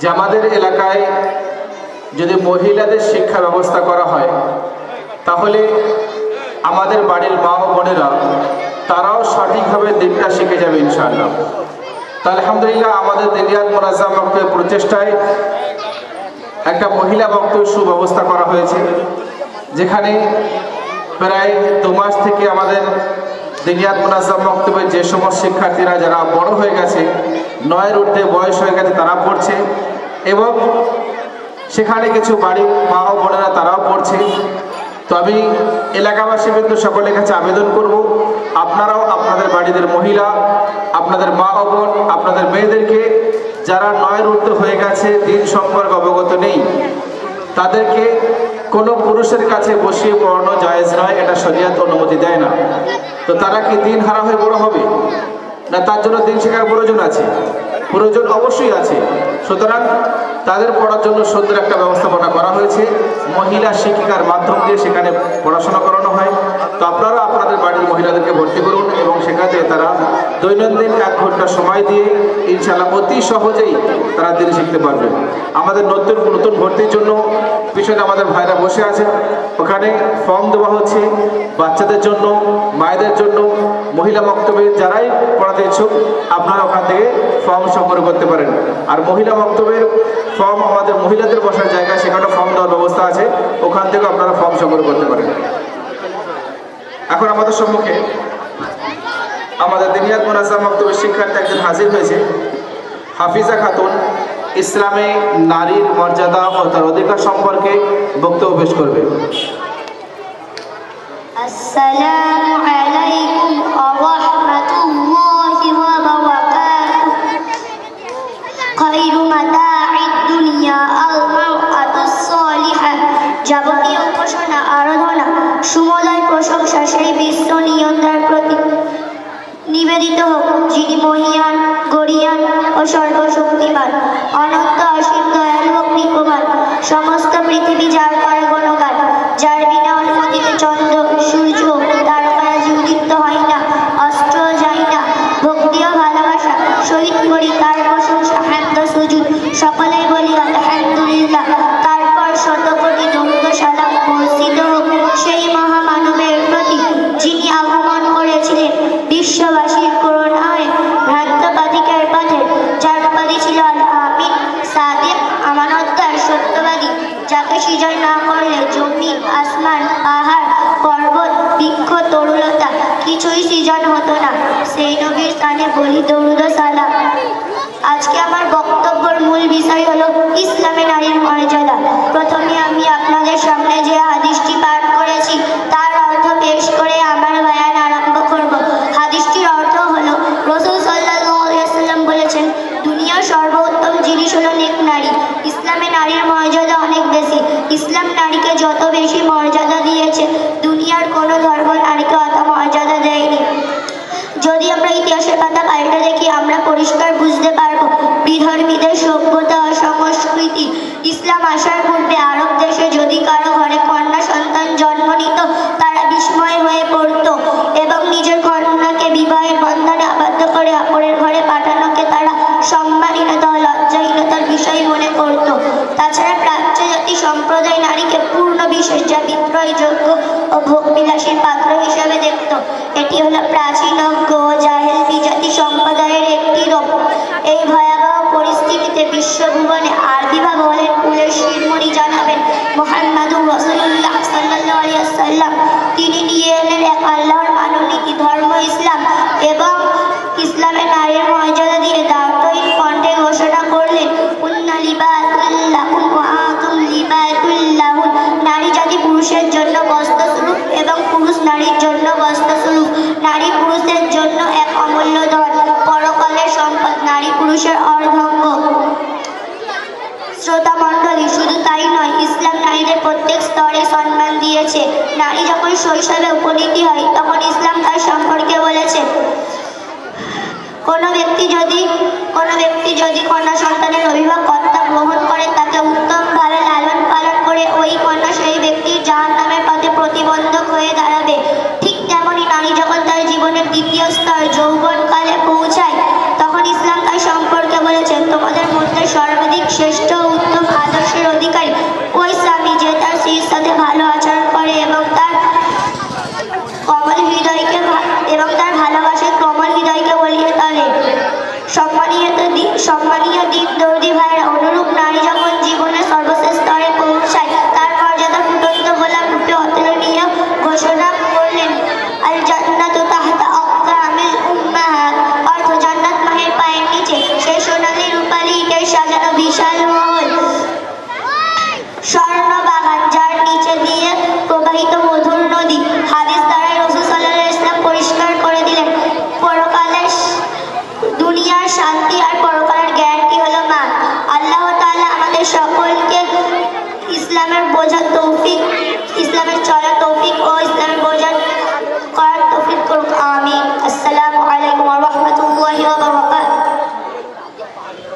যে আমাদের এলাকায় যদি মহিলাদের শিক্ষা ব্যবস্থা করা হয়, তাহলে আমাদের বাড়ির মা ও বোনেরা তারাও সঠিকভাবে দিনটা শিখে যাবে ইনশাআল্লাহ। তা আলহামদুলিল্লাহ আমাদের দিনিয়াত মোনাজাম বক্তব্যের প্রচেষ্টায় একটা মহিলা বক্তব্য সুব্যবস্থা করা হয়েছে, যেখানে প্রায় দু মাস থেকে আমাদের দিনিয়াত মোনাজাম বক্তব্যের যে সমস্ত শিক্ষার্থীরা যারা বড় হয়ে গেছে, নয়ের ঊর্ধ্বে বয়স হয়ে গেছে তারা পড়ছে এবং সেখানে কিছু বাড়ির মা ও বোনেরা তারাও পড়ছে। তো আমি এলাকাবাসী বিন্দু সকলের কাছে আবেদন করব, আপনারাও আপনাদের বাড়িদের মহিলা, আপনাদের মা ও বোন, আপনাদের মেয়েদেরকে যারা নয়ের ঊর্ধ্বে হয়ে গেছে, দিন সম্পর্কে অবগত নেই, তাদেরকে কোনো পুরুষের কাছে বসিয়ে পড়ানো জায়েজ নয়, এটা শরিয়াত অনুমতি দেয় না। তো তারা কি দিন হারা হয়ে বড় হবে? না তার জন্য দিন শেখার প্রয়োজন আছে? প্রয়োজন অবশ্যই আছে। সুতরাং তাদের পড়ার জন্য সুন্দর একটা ব্যবস্থাপনা করা হয়েছে। মহিলা শিক্ষিকার মাধ্যম দিয়ে সেখানে পড়াশোনা করানো হয়। তো আপনারা আপনাদের বাড়ির মহিলাদেরকে ভর্তি করুন এবং সেখানে তারা দৈনন্দিন এক ঘণ্টা সময় দিয়ে ইনশাল্লাহ অতি সহজেই তারা দিন শিখতে পারবে। আমাদের নতুন নতুন ভর্তির জন্য পিছনে আমাদের ভাইরা বসে আছে। ওখানে ফর্ম দেওয়া হচ্ছে বাচ্চাদের জন্য, মায়েদের জন্য, মহিলা বক্তব্যে যারাই পড়াতে ইচ্ছুক, আপনারা ওখান থেকে ফর্ম সংগ্রহ করতে পারেন। আর মহিলা বক্তব্যের ফর্ম আমাদের মহিলাদের বসার জায়গা সেখানে ফর্ম দেওয়ার ব্যবস্থা আছে। ওখান থেকেও আপনারা ফর্ম সংগ্রহ করতে পারেন। এখন আমাদের সম্মুখে আমাদের দিনিয়াত মোনাজাম বক্তব্যের শিক্ষার্থী একজন হাজির হয়েছে, হাফিজা খাতুন। ইসলামে নারীর মর্যাদা ও তার অধিকার সম্পর্কে বক্তব্য পেশ করবে। আরাধনা, সুমলয় প্রশংসা সেই বিশ্ব প্রতি নিবেদিত হোক, যিনি মহিয়ান গড়িয়ান ও সর্বশক্তিমান। সৃজন না করলে জমি, আসমান, পাহাড়, পর্বত, বৃক্ষ, তরুলতা কিছুই সৃজন হতো না। সেই নবীর স্থানে বলি দৌড় সালাম আজকে আমার বক্তব্যের মূল বিষয় হলো ইসলামে নারীর মর্যাদা প্রথমে আমি আপনাদের সামনে যে হাদিসটি পাঠ করেছি তার অর্থ পেশ করে আমার বয়ান আরম্ভ করব হাদিসটির অর্থ হলো রসুল সাল্লাম বলেছেন দুনিয়ার সর্বোত্তম জিনিস হলো নেক নারী ইসলামে নারীর মর্যাদা অনেক বেশি। ইসলাম নারীকে যত বেশি মর্যাদা দিয়েছে, দুনিয়ার কোনো ধর্ম নারীকে অত মর্যাদা দেয়নি। যদি আমরা ইতিহাসের পাতা পাল্টে দেখি, আমরা পরিষ্কার বুঝতে পারব, বিধর্মীদের সভ্যতা, সংস্কৃতি, ইসলাম আসার সম্প্রদায় নারীকে পূর্ণ বিশেষ যা বিক্রয়যোগ্য ও ভোগবিলাসীর পাত্র হিসেবে দেখত। এটি হলো শৈশবে উপনীতি হয়, তখন ইসলাম তার সম্পর্কে বলেছে, কোনো ব্যক্তি যদি কোনো ব্যক্তি যদি কন্যা সন্তানের অভিভাবক কর্তা গ্রহণ ইসলামের বোঝা তৌফিক ইসলামের চলা তৌফিক ও ইসলামের বোঝা